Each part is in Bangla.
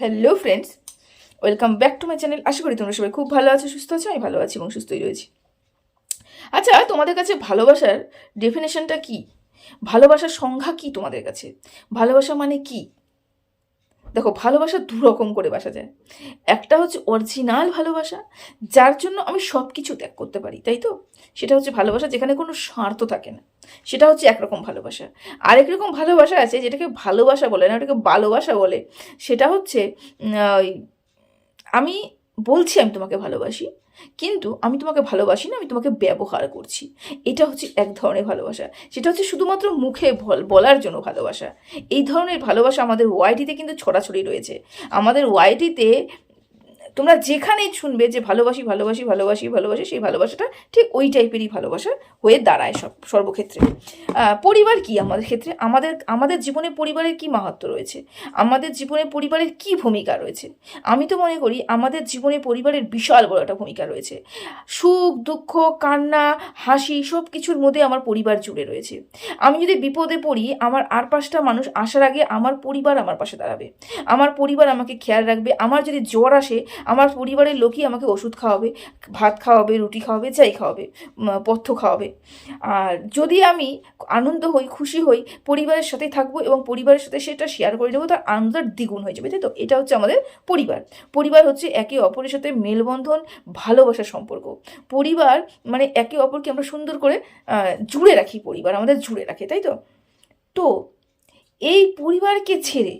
Hello friends welcome back to my channel আশা করি তোমরা সবাই খুব ভালো আছো, সুস্থ আছো, আমি ভালো আছি এবং সুস্থই রয়েছি। আচ্ছা তোমাদের কাছে ভালোবাসার ডেফিনেশনটা কি? ভালোবাসার সংজ্ঞা কি তোমাদের কাছে? ভালোবাসা মানে কি? দেখো, ভালোবাসা দু রকম করে বাসা যায়। একটা হচ্ছে অরিজিনাল ভালোবাসা, যার জন্য আমি সব কিছু ত্যাগ করতে পারি, তাই তো? সেটা হচ্ছে ভালোবাসা যেখানে কোনো স্বার্থ থাকে না। সেটা হচ্ছে একরকম ভালোবাসা। আরেক রকম ভালোবাসা আছে যেটাকে ভালোবাসা বলে না, ওটাকে ভালোবাসা বলে। সেটা হচ্ছে আমি বলছি আমি তোমাকে ভালোবাসি কিন্তু আমি তোমাকে ভালোবাসি না, আমি তোমাকে ব্যবহার করছি। এটা হচ্ছে এক ধরনের ভালোবাসা। সেটা হচ্ছে শুধুমাত্র মুখে বল- বলার জন্য ভালোবাসা। এই ধরনের ভালোবাসা আমাদের ওয়াইটিতে কিন্তু ছড়াছড়ি রয়েছে। আমাদের ওয়াইটিতে তোমরা যেখানেই শুনবে যে ভালোবাসি ভালোবাসি ভালোবাসি ভালোবাসি, সেই ভালোবাসাটা ঠিক ওই টাইপেরই ভালোবাসা হয়ে দাঁড়ায় সব, সর্বক্ষেত্রে। পরিবার কি আমাদের ক্ষেত্রে? আমাদের আমাদের জীবনে পরিবারের কি মাহাত্ম রয়েছে? আমাদের জীবনে পরিবারের কি ভূমিকা রয়েছে? আমি তো মনে করি আমাদের জীবনে পরিবারের বিশাল বড় একটা ভূমিকা রয়েছে। সুখ, দুঃখ, কান্না, হাসি সব কিছুর মধ্যে আমার পরিবার জুড়ে রয়েছে। আমি যদি বিপদে পড়ি, আমার আর পাঁচটা মানুষ আসার আগে আমার পরিবার আমার পাশে দাঁড়াবে। আমার পরিবার আমাকে খেয়াল রাখবে। আমার যদি জ্বর আসে আমার পরিবারের লোকই আমাকে ওষুধ খাওয়াবে, ভাত খাওয়াবে, রুটি খাওয়াবে, যাই খাওয়াবে পথ্য খাওয়াবে। আর যদি আমি আনন্দ হই, খুশি হই, পরিবারের সাথেই থাকব এবং পরিবারের সাথে সেটা শেয়ার করে নেব তার আনন্দটা দ্বিগুণ হয়ে যাবে, তাই তো? এটা হচ্ছে আমাদের পরিবার। পরিবার হচ্ছে একে অপরের সাথে মেলবন্ধন, ভালোবাসার সম্পর্ক। পরিবার মানে একে অপরকে আমরা সুন্দর করে জুড়ে রাখি, পরিবার আমাদের জুড়ে রাখে, তাই তো? তো এই পরিবারকে ছেড়ে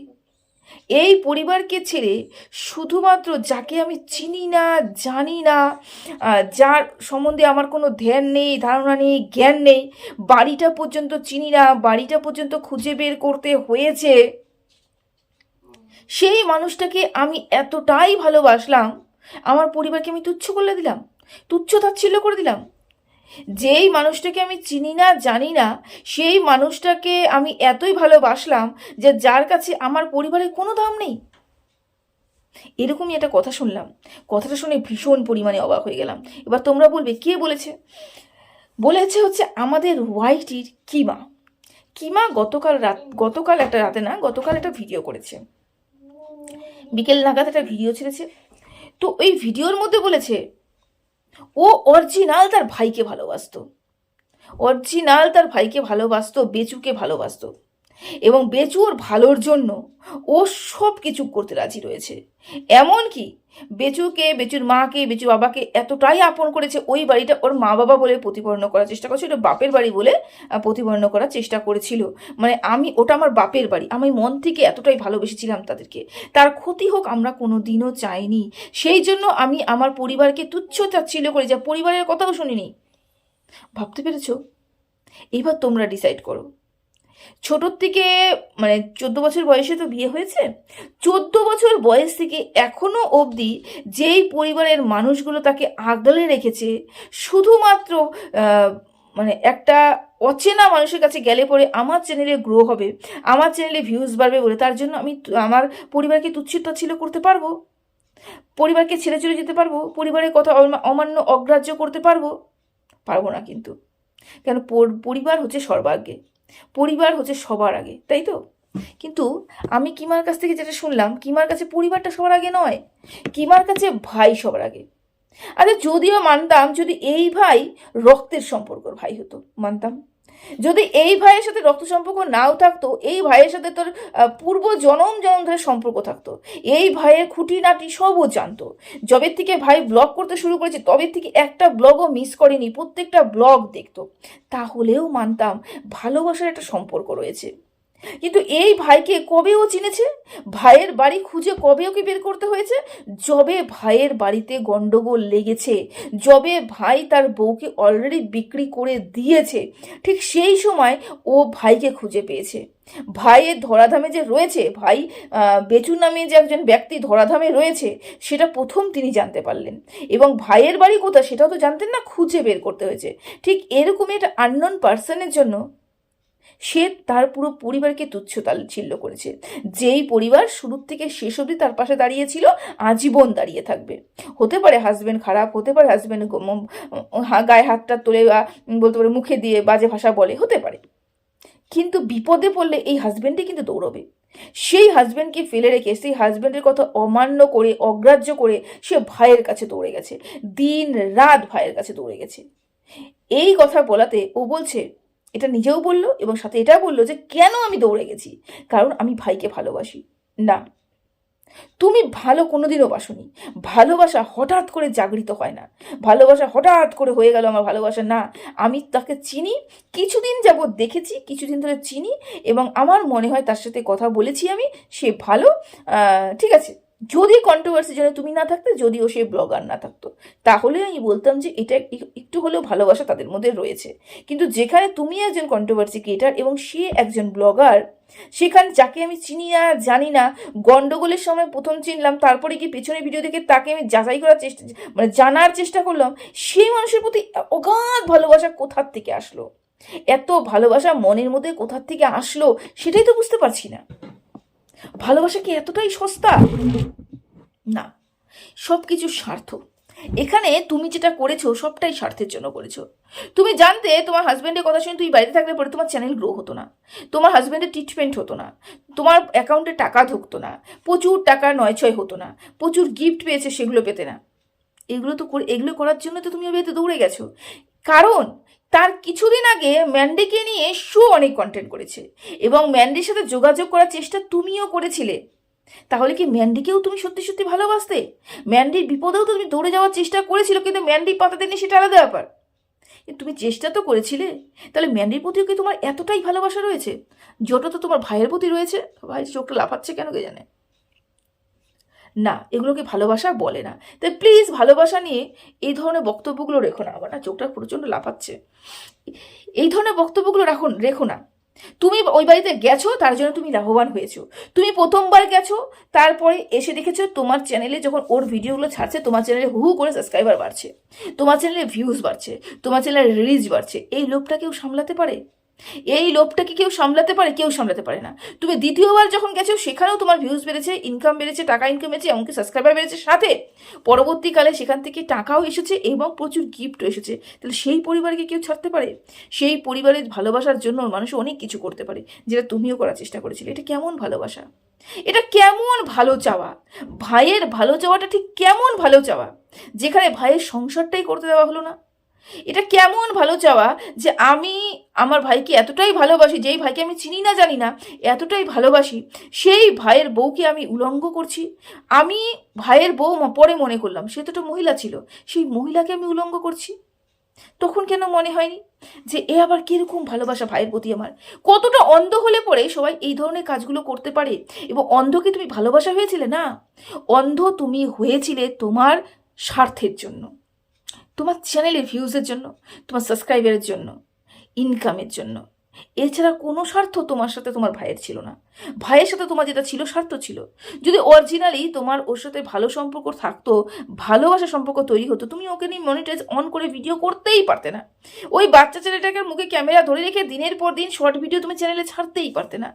এই পরিবারকে ছেড়ে শুধুমাত্র যাকে আমি চিনি না, জানি না যার সম্বন্ধে আমার কোনো ধ্যান নেই, ধারণা নেই, জ্ঞান নেই, বাড়িটা পর্যন্ত চিনি না, বাড়িটা পর্যন্ত খুঁজে বের করতে হয়েছে, সেই মানুষটাকে আমি এতটাই ভালোবাসলাম, আমার পরিবারকে আমি তুচ্ছ করে দিলাম, তুচ্ছ তাচ্ছিল্য করে দিলাম যেই মানুষটাকে আমি চিনি না, জানি না, সেই মানুষটাকে আমি এতই ভালোবাসলাম যে যার কাছে আমার পরিবারের কোনো দাম নেই। এরকমই একটা কথা শুনলাম। কথাটা শুনে ভীষণ পরিমাণে অবাক হয়ে গেলাম। এবার তোমরা বলবে, কে বলেছে? বলেছে হচ্ছে আমাদের ওয়াইটির কিমা। কিমা গতকাল রাত, গতকাল একটা রাতে না, গতকাল একটা ভিডিও করেছে। বিকেল নাগাদ একটা ভিডিও ছেড়েছে। তো ওই ভিডিওর মধ্যে বলেছে ও অরিজিনাল তার ভাইকে ভালোবাসত। অরিজিনাল তার ভাইকে ভালোবাসত বেচুকে ভালোবাসতো। এবং বেচুর ভালোর জন্য ও সব কিছু করতে রাজি রয়েছে। এমন কি বেচুকে, বেচুর মাকে বেচু বাবাকে এতটাই আপন করেছে ওই বাড়িটা ওর মা বাবা বলে প্রতিপন্ন করার চেষ্টা করেছিল, ওটা বাপের বাড়ি বলে প্রতিপন্ন করার চেষ্টা করেছিল। মানে আমি, ওটা আমার বাপের বাড়ি। আমি মন থেকে এতটাই ভালোবেসেছিলাম তাদেরকে। তার ক্ষতি হোক আমরা কোনো দিনও চাইনি। সেই জন্য আমি আমার পরিবারকে তুচ্ছ তাচ্ছিল্য করে, যা পরিবারের কথাও শুনিনি। ভাবতে পেরেছ? এবার তোমরা ডিসাইড করো। ছোটোর থেকে মানে চোদ্দ বছর বয়সে তো বিয়ে হয়েছে? চোদ্দ বছর বয়স থেকে এখনও অবধি যেই পরিবারের মানুষগুলো তাকে আগলে রেখেছে, শুধুমাত্র মানে একটা অচেনা মানুষের কাছে গেলে পরে আমার চ্যানেলে গ্রো হবে, আমার চ্যানেলে ভিউজ বাড়বে বলে তার জন্য আমি আমার পরিবারকে তাচ্ছিল্য করতে পারব, পরিবারকে ছেড়ে চলে যেতে পারব, পরিবারের কথা অমান্য অগ্রাহ্য করতে পারব পারব না কিন্তু। কেন পরিবার হচ্ছে সর্বাগ্যে পরিবার হচ্ছে সবার আগে, তাই তো? কিন্তু আমি কিমার কাছ থেকে যেটা শুনলাম, কিমার কাছে পরিবারটা সবার আগে নয়, কিমার কাছে ভাই সবার আগে। আচ্ছা যদিও মানতাম যদি এই ভাই রক্তের সম্পর্কর ভাই হতো, মানতাম। যদি এই ভাইয়ের সাথে রক্ত সম্পর্ক নাও থাকতো, এই ভাইয়ের সাথে তোর পূর্ব জনম জনম ধরে সম্পর্ক থাকতো। এই ভাইয়ের খুঁটি খুঁটিনাটি সবও জানতো। যবের থেকে ভাই ব্লগ করতে শুরু করেছে, তবে থেকে একটা ব্লগও মিস করেনি, প্রত্যেকটা ব্লগ দেখতো। তাহলেও মানতাম ভালোবাসার একটা সম্পর্ক রয়েছে। কিন্তু এই ভাইকে কবে ও চিনেছে? ভাইয়ের বাড়ি খুঁজে কবে ওকে বের করতে হয়েছে? যবে ভাইয়ের বাড়িতে গন্ডগোল লেগেছে, যবে ভাই তার বউকে অলরেডি বিক্রি করে দিয়েছে, ঠিক সেই সময় ও ভাইকে খুঁজে পেয়েছে। ভাইয়ের ধরাধামে যে রয়েছে, ভাই বেচু নামে যে একজন ব্যক্তি ধরাধামে রয়েছে, সেটা প্রথম তিনি জানতে পারলেন। এবং ভাইয়ের বাড়ি কোথায় সেটাও তো জানতেন না, খুঁজে বের করতে হয়েছে। ঠিক এরকমই একটা আননোন পার্সনের জন্য সে তার পুরো পরিবারকে তুচ্ছ তাচ্ছিল্য করেছে। যেই পরিবার শুরুর থেকে শেষ অবধি তার পাশে দাঁড়িয়েছিল, আজীবন দাঁড়িয়ে থাকবে। হতে পারে হাজবেন্ড খারাপ, হতে পারে হাজবেন্ড গায়ে হাতটা তোলে বা বলতে পারে মুখে দিয়ে বাজে ভাষা বলে, হতে পারে। কিন্তু বিপদে পড়লে এই হাজবেন্ডই কিন্তু দৌড়বে। সেই হাজব্যান্ডকে ফেলে রেখে, সেই হাজব্যান্ডের কথা অমান্য করে, অগ্রাহ্য করে সে ভাইয়ের কাছে দৌড়ে গেছে। দিন রাত ভাইয়ের কাছে দৌড়ে গেছে। এই কথা বলাতে ও বলছে এটা নিজেও বলল এবং সাথে এটা বলল যে, কেন আমি দৌড়ে গেছি? কারণ আমি ভাইকে ভালোবাসি। না। তুমি ভালো কোনোদিনও বাসনি। ভালোবাসা হঠাৎ করে জাগৃত হয় না। ভালোবাসা হঠাৎ করে হয়ে গেল আমার ভালোবাসা। না, আমি তাকে চিনি, কিছুদিন যাবৎ দেখেছি, কিছুদিন ধরে চিনি এবং আমার মনে হয় তার সাথে কথা বলেছি আমি, সে ভালো। ঠিক আছে। যদি কন্ট্রোভার্সির জন্য তুমি না থাকতে, যদিও সে ব্লগার না থাকতো। তাহলে আমি বলতাম যে এটা একটু হলেও ভালোবাসা তাদের মধ্যে রয়েছে। কিন্তু যেখানে তুমি একজন কন্ট্রোভার্সি ক্রিয়েটার এবং সে একজন ব্লগার সেখানে যাকে আমি চিনি না, জানি না, গন্ডগোলের সময় প্রথম চিনলাম, তারপরে কি পেছনে ভিডিও দেখে তাকে আমি যাচাই করার চেষ্টা মানে জানার চেষ্টা করলাম, সেই মানুষের প্রতি অগাধ ভালোবাসা কোথার থেকে আসলো? এত ভালোবাসা মনের মধ্যে কোথার থেকে আসলো, সেটাই তো বুঝতে পারছি না। ভালোবাসা কি এতটাই সস্তা? না সব কিছু স্বার্থ। এখানে তুমি যেটা করেছ, সবটাই স্বার্থের জন্য করেছ। তুমি জানতে তোমার হাজব্যান্ডের কথা শুনে তুই বাইরে থাকলে পরে তোমার চ্যানেল গ্রো হতো না। তোমার হাজব্যান্ডের ট্রিটমেন্ট হতো না। তোমার অ্যাকাউন্টে টাকা ঢুকতো না। প্রচুর টাকা নয় ছয় হতো না। প্রচুর গিফট পেয়েছে সেগুলো পেতে না। এগুলো তো এগুলো করার জন্য তো তুমি বিয়েতে দৌড়ে গেছো। কারণ তার কিছুদিন আগে ম্যান্ডিকে নিয়ে শো অনেক কন্টেন্ট করেছে এবং ম্যান্ডির সাথে যোগাযোগ করার চেষ্টা তুমিও করেছিলে। তাহলে কি ম্যান্ডিকেও তুমি সত্যি সত্যি ভালোবাসতে? ম্যান্ডির বিপদেও তো তুমি দৌড়ে যাওয়ার চেষ্টা করেছিল, কিন্তু ম্যান্ডি পাতা দেয়নি সেটা আলাদা ব্যাপার। তুমি চেষ্টা তো করেছিলে, তাহলে ম্যান্ডির প্রতিও কি তোমার এতটাই ভালোবাসা রয়েছে? যত তো তোমার ভাইয়ের প্রতি রয়েছে? ভাই, চোখটা লাফাচ্ছে কেন কে জানে? না, এগুলোকে ভালোবাসা বলে না। তাই প্লিজ ভালোবাসা নিয়ে এই ধরনের বক্তব্যগুলো রেখো না। আমার না চোখটা প্রচণ্ড লাফাচ্ছে। এই ধরনের বক্তব্যগুলো রাখুন, রেখো না। তুমি ওই বাড়িতে গেছো, তার জন্য তুমি লাভবান হয়েছো। তুমি প্রথমবার গেছো, তারপরে এসে দেখেছ তোমার চ্যানেলে যখন ওর ভিডিওগুলো ছাড়ছে, তোমার চ্যানেলে হু করে সাবস্ক্রাইবার বাড়ছে। তোমার চ্যানেলে ভিউজ বাড়ছে, তোমার চ্যানেলে রিলিজ বাড়ছে। এই লোকটা কেউ সামলাতে পারে? এই লোভটাকে কেউ সামলাতে পারে, কেউ সামলাতে পারে না। তুমি দ্বিতীয়বার যখন গেছো, সেখানেও তোমার ভিউজ বেড়েছে ইনকাম বেড়েছে, টাকা ইনকাম বেড়েছে, এমনকি সাবস্ক্রাইবার বেড়েছে। সাথে পরবর্তীকালে সেখান থেকে টাকাও এসেছে এবং প্রচুর গিফটও এসেছে। তাহলে সেই পরিবারকে কেউ ছাড়তে পারে? সেই পরিবারের ভালোবাসার জন্য মানুষ অনেক কিছু করতে পারে, যেটা তুমিও করার চেষ্টা করেছিলে। এটা কেমন ভালোবাসা? এটা কেমন ভালো চাওয়া? ভাইয়ের ভালো চাওয়াটা ঠিক কেমন ভালো চাওয়া? যেখানে ভাইয়ের সংসারটাই করতে দেওয়া হলো না। এটা কেমন ভালো চাওয়া যে আমি আমার ভাইকে এতটাই ভালোবাসি, যেই ভাইকে আমি চিনি না, জানি না, এতটাই ভালোবাসি, সেই ভাইয়ের বউকে আমি উলঙ্গ করছি। আমি ভাইয়ের বউ পরে মনে করলাম, সে তো একটা মহিলা ছিল, সেই মহিলাকে আমি উলঙ্গ করছি। তখন কেন মনে হয়নি যে এ আবার কীরকম ভালোবাসা ভাইয়ের প্রতি আমার? কতটা অন্ধ হলে পরে সবাই এই ধরনের কাজগুলো করতে পারে? এবং অন্ধকে তুমি ভালোবাসা হয়েছিলে? না। অন্ধ তুমি হয়েছিলে তোমার স্বার্থের জন্য। তোমার চ্যানেলের ভিউজের জন্য, তোমার সাবস্ক্রাইবারের জন্য ইনকামের জন্য। এছাড়া কোনো স্বার্থ তোমার সাথে তোমার ভাইয়ের ছিল না। ভাইয়ের সাথে তোমার যেটা ছিল স্বার্থ ছিল। যদি অরিজিনালি তোমার ওর সাথে ভালো সম্পর্ক থাকতো ভালোবাসা সম্পর্ক তৈরি হতো, তুমি ওকে নিয়ে মনিটাইজ অন করে ভিডিও করতেই পারতে না। ওই বাচ্চা ছেলেটাকে মুখে ক্যামেরা ধরে রেখে দিনের পর দিন শর্ট ভিডিও তুমি চ্যানেলে ছাড়তেই পারতে না।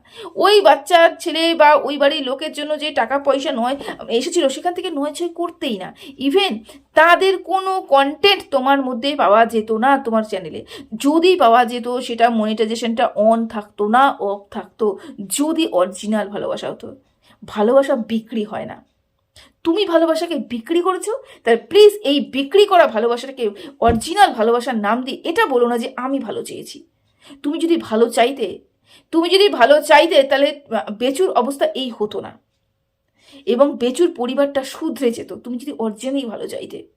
ওই বাচ্চার ছেলে বা ওই বাড়ির লোকের জন্য যে টাকা পয়সা নয়, এসেছিল সেখান থেকে নয় ছয় করতেই না। ইভেন তাদের কোনো কন্টেন্ট তোমার মধ্যে পাওয়া যেত না তোমার চ্যানেলে যদি পাওয়া যেত, সেটা মনিটাইজেশনটা অন থাকতো না অফ থাকতো। যদি অরিজিনাল ভালোবাসা হতো। ভালোবাসা বিক্রি হয় না। তুমি ভালোবাসাকে বিক্রি করেছ তাই প্লিজ এই বিক্রি করা ভালোবাসাটাকে অরিজিনাল ভালোবাসার নাম দিয়ে এটা বলো না যে আমি ভালো চেয়েছি। তুমি যদি ভালো চাইতে, তুমি যদি ভালো চাইতে তাহলে বেচুর অবস্থা এই হতো না। এবং বেচুর পরিবারটা শুধরে যেত, তুমি যদি অরিজিনালি ভালো চাইতে।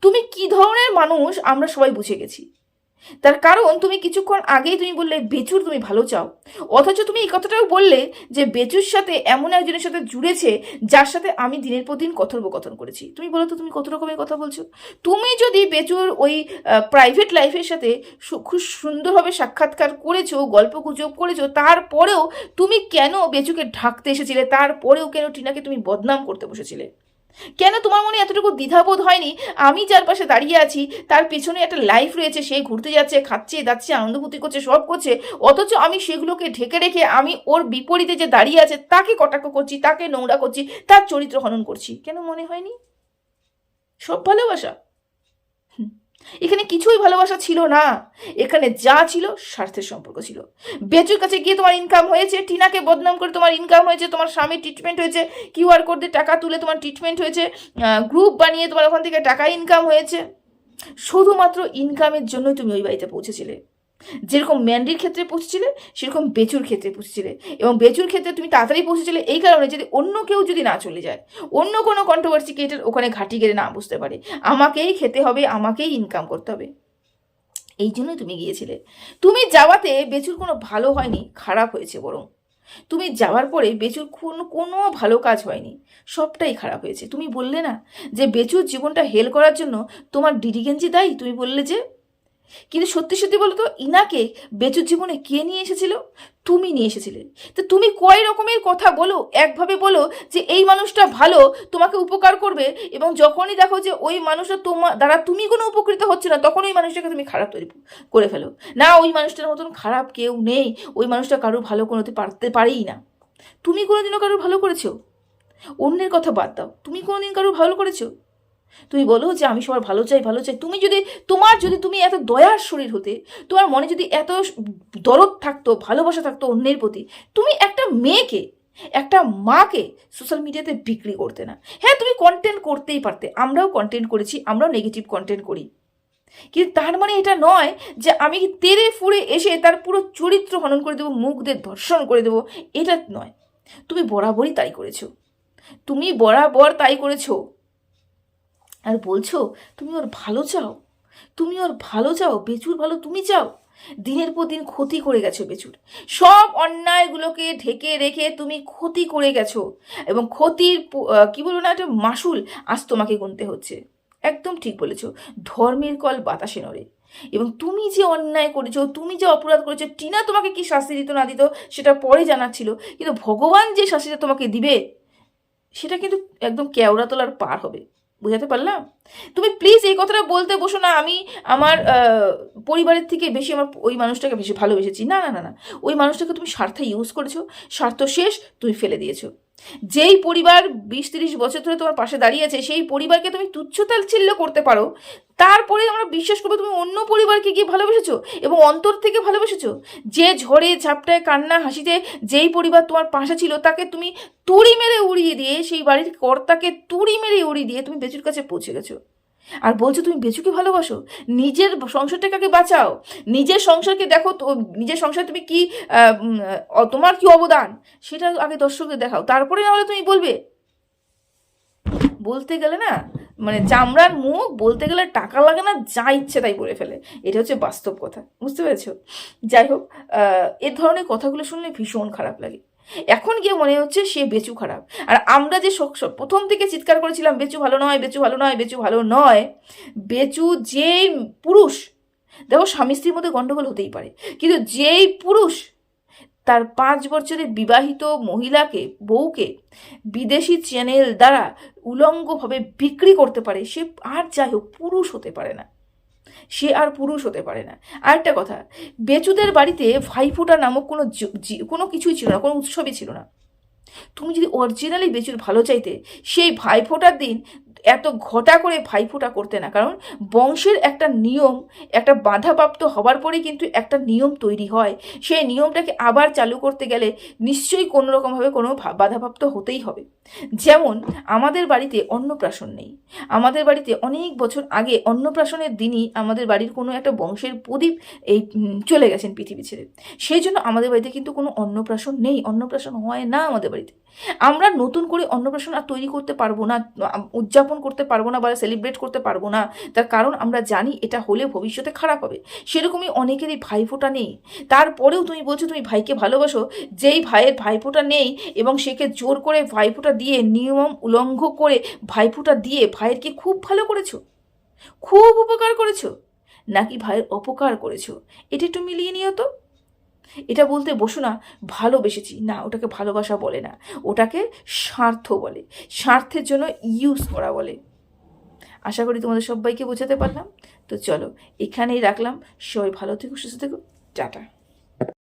তুমি কি ধরনের মানুষ আমরা সবাই বুঝে গেছি। তার কারণ তুমি কিছুক্ষণ আগেই তুমি বললে, বেচুর তুমি ভালো চাও। অথচ তুমি এই কথাটাও বললে যে বেচুর সাথে এমন একজনের সাথে জুড়েছে যার সাথে আমি দিনের পর দিন কথোপকথন করেছি। তুমি বলো তো তুমি কত রকমের কথা বলছো? তুমি যদি বেচুর ওই প্রাইভেট লাইফের সাথে খুব সুন্দরভাবে সাক্ষাৎকার করেছ, গল্প গুজব করেছ, তারপরেও তুমি কেন বেচুকে ঢাকতে এসেছিলে? তারপরেও কেন টিনাকে তুমি বদনাম করতে বসেছিলে? কেন তোমার মনে এতটুকু দ্বিধাবোধ হয়নি? আমি যার পাশে দাঁড়িয়ে আছি, তার পেছনে একটা লাইফ রয়েছে, সে ঘুরতে যাচ্ছে, খাচ্ছে যাচ্ছে আনন্দভূতি করছে, সব করছে, অথচ আমি সেগুলোকে ঢেকে রেখে আমি ওর বিপরীতে যে দাঁড়িয়ে আছে, তাকে কটাক্ষ করছি, তাকে নোংরা করছি, তার চরিত্র হনন করছি। কেন মনে হয়নি? সব ভালোবাসা? এখানে কিছুই ভালোবাসা ছিল না। এখানে যা ছিল, স্বার্থের সম্পর্ক ছিল। বেচুর কাছে গিয়ে তোমার ইনকাম হয়েছে, টিনাকে বদনাম করে তোমার ইনকাম হয়েছে, তোমার স্বামীর ট্রিটমেন্ট হয়েছে কিউআর কোড দিয়ে টাকা তুলে তোমার ট্রিটমেন্ট হয়েছে গ্রুপ বানিয়ে তোমার ওখান থেকে টাকা ইনকাম হয়েছে। শুধুমাত্র ইনকামের জন্যই তুমি ওই বাড়িতে পৌঁছেছিলে। যেরকম ম্যান্ডির ক্ষেত্রে পৌঁছেছিলে, সেরকম বেচুর ক্ষেত্রে পৌঁছেছিলে। এবং বেচুর ক্ষেত্রে তুমি তাড়াতাড়ি পৌঁছেছিলে এই কারণে যদি অন্য কেউ যদি না চলে যায়, অন্য কোনো কন্ট্রোভার্সি ক্রিয়েটার ওখানে ঘাটি গেলে না বুঝতে পারে। আমাকেই খেতে হবে, আমাকেই ইনকাম করতে হবে। এই জন্যই তুমি গিয়েছিলে। তুমি যাওয়াতে বেচুর কোনো ভালো হয়নি, খারাপ হয়েছে বরং। তুমি যাওয়ার পরে বেচুর কোনো কোনো ভালো কাজ হয়নি, সবটাই খারাপ হয়েছে। তুমি বললে না যে, বেচুর জীবনটা হেল করার জন্য তোমার ডিডিগেঞ্জি দায়ী? তুমি বললে যে কিন্তু সত্যি সত্যি বলো তো ইনাকে বেচুর জীবনে কে নিয়ে এসেছিল? তুমি নিয়ে এসেছিলে। তো তুমি কয় রকমের কথা বলো? একভাবে বলো যে এই মানুষটা ভালো, তোমাকে উপকার করবে এবং যখনই দেখো যে ওই মানুষটা তোমার দ্বারা তুমি কোনো উপকৃত হচ্ছে না, তখন ওই মানুষটাকে তুমি খারাপ তৈরি করে ফেলো। না, ওই মানুষটার মতন খারাপ কেউ নেই। ওই মানুষটা কারও ভালো করতে পারতে পারেই না। তুমি কোনোদিনও কারোর ভালো করেছ? অন্যের কথা বাদ দাও। তুমি কোনোদিন কারোর ভালো করেছ? তুমি বলো যে আমি সবার ভালো চাই ভালো চাই। তুমি যদি, তোমার যদি তুমি এত দয়ার শরীর হতে, তোমার মনে যদি এত দরদ থাকতো, ভালোবাসা থাকতো অন্যের প্রতি, তুমি একটা মেয়েকে, একটা মাকে সোশ্যাল মিডিয়াতে বিক্রি করতে না। হ্যাঁ তুমি কন্টেন্ট করতেই পারতে, আমরাও কন্টেন্ট করেছি, আমরাও নেগেটিভ কন্টেন্ট করি। কিন্তু তার মানে এটা নয় যে আমি তেরে ফুড়ে এসে তার পুরো চরিত্র হনন করে দেবো মুখদের ধর্ষণ করে দেবো, এটা নয়। তুমি বরাবরই তাই করেছ। তুমি বরাবর তাই করেছ। আর বলছো, তুমি ওর ভালো চাও? তুমি ওর ভালো চাও? বেচুর ভালো তুমি চাও? দিনের পর দিন ক্ষতি করে গেছো বেচুর। সব অন্যায়গুলোকে ঢেকে রেখে তুমি ক্ষতি করে গেছো এবং ক্ষতির কি বলব না, একটা মাসুল আজ তোমাকে গুনতে হচ্ছে। একদম ঠিক বলেছ, ধর্মের কল বাতাসে নড়ে। এবং তুমি যে অন্যায় করেছ, তুমি যে অপরাধ করেছ, টিনা তোমাকে কি শাস্তি দিত না দিত, সেটা পরে জানার ছিল। কিন্তু ভগবান যে শাস্তিটা তোমাকে দিবে, সেটা কিন্তু একদম কেওড়া তোলার পার হবে। বুঝাতে পারলাম? তুমি প্লিজ এই কথাটা বলতে বসো না, আমি আমার পরিবারের থেকে বেশি আমার ওই মানুষটাকে বেশি ভালোবেসেছি। না না না না, ওই মানুষটাকে তুমি স্বার্থে ইউজ করেছ, স্বার্থ শেষ, তুমি ফেলে দিয়েছ। যেই পরিবার বিশ তিরিশ বছর ধরে তোমার পাশে দাঁড়িয়ে আছে, সেই পরিবারকে তুমি তুচ্ছতাচ্ছিল্য করতে পারো। তারপরে আমরা বিশ্বাস করব তুমি অন্য পরিবারকে গিয়ে ভালোবেসেছো এবং অন্তর থেকে ভালোবেসেছো। যে ঝড়ে, ঝাপটায়, কান্না, হাসিতে যেই পরিবার তোমার পাশে ছিল, তাকে তুমি তুড়ি মেরে উড়িয়ে দিয়ে, সেই বাড়ির কর্তাকে তুড়ি মেরে উড়িয়ে দিয়ে তুমি বেচুর কাছে পৌঁছে গেছো। আর বলছো, তুমি বেচুকে ভালোবাসো? নিজের সংসারটাকে বাঁচাও। নিজের সংসারকে দেখো তো, নিজের সংসার তুমি কি তোমার কি অবদান? সেটা আগে দর্শকদের দেখাও। তারপরে না হলে তুমি বলবে? বলতে গেলে না মানে চামড়ার মুখ বলতে গেলে টাকা লাগে না, যা ইচ্ছে তাই বলে ফেলে। এটা হচ্ছে বাস্তব কথা। বুঝতে পেরেছ? যাই হোক এ ধরনের কথাগুলো শুনলে ভীষণ খারাপ লাগে। এখন গিয়ে মনে হচ্ছে সে বেচু খারাপ। আর আমরা যে প্রথম থেকে চিৎকার করেছিলাম, বেচু ভালো নয়, বেচু ভালো নয়, বেচু ভালো নয়, বেচু যেই পুরুষ, দেখো স্বামী স্ত্রীর মধ্যে গন্ডগোল হতেই পারে, কিন্তু যেই পুরুষ তার পাঁচ বছরের বিবাহিত মহিলাকে, বউকে বিদেশি চ্যানেল দ্বারা উলঙ্গভাবে বিক্রি করতে পারে, সে আর যাই হোক পুরুষ হতে পারে না। সে আর পুরুষ হতে পারে না। আরেকটা কথা, বেচুদের বাড়িতে ভাইফোঁটা নামক কোনো কোনো কিছুই ছিল না, কোনো উৎসবই ছিল না। তুমি যদি অরিজিনালি বেচুর ভালো চাইতে, সেই ভাইফোঁটার দিন এত ঘটা করে ভাইফোঁটা করতে না। কারণ বংশের একটা নিয়ম, একটা বাধাপ্রাপ্ত হবার পরে কিন্তু একটা নিয়ম তৈরি হয়। সেই নিয়মটাকে আবার চালু করতে গেলে নিশ্চয়ই কোনো রকমভাবে কোনো বাধাপ্রাপ্ত হতেই হবে। যেমন আমাদের বাড়িতে অন্নপ্রাশন নেই। আমাদের বাড়িতে অনেক বছর আগে অন্নপ্রাশনের দিনই আমাদের বাড়ির কোনো একটা বংশের প্রদীপ এই চলে গেছেন পৃথিবী ছেড়ে। সেই জন্য আমাদের বাড়িতে কিন্তু কোনো অন্নপ্রাশন নেই। অন্নপ্রাশন হয় না আমাদের বাড়িতে। আমরা নতুন করে অন্নপ্রাশন আর তৈরি করতে পারব না, উদযাপন করতে পারব না বা সেলিব্রেট করতে পারব না, তার কারণ আমরা জানি এটা হলে ভবিষ্যতে খারাপ হবে। সেরকমই অনেকেরই ভাইফোঁটা নেই। তারপরেও তুমি বলছো তুমি ভাইকে ভালোবাসো, যেই ভাইয়ের ভাইফোঁটা নেই এবং সেকে জোর করে ভাইফোঁটা দিয়ে, নিয়ম উলঙ্ঘ করে ভাইফোঁটা দিয়ে ভাইয়েরকে খুব ভালো করেছ। খুব উপকার করেছ। নাকি ভাইয়ের অপকার করেছ? এটা একটু মিলিয়ে নিও তো। এটা বলতে বসো না, ভালোবেসেছি। না, ওটাকে ভালোবাসা বলে না। ওটাকে স্বার্থ বলে। স্বার্থের জন্য ইউজ করা বলে। আশা করি তোমাদের সবাইকে বোঝাতে পারলাম। তো চলো, এখানেই রাখলাম। সবাই ভালো থেকো, সুস্থ থেকো। টাটা।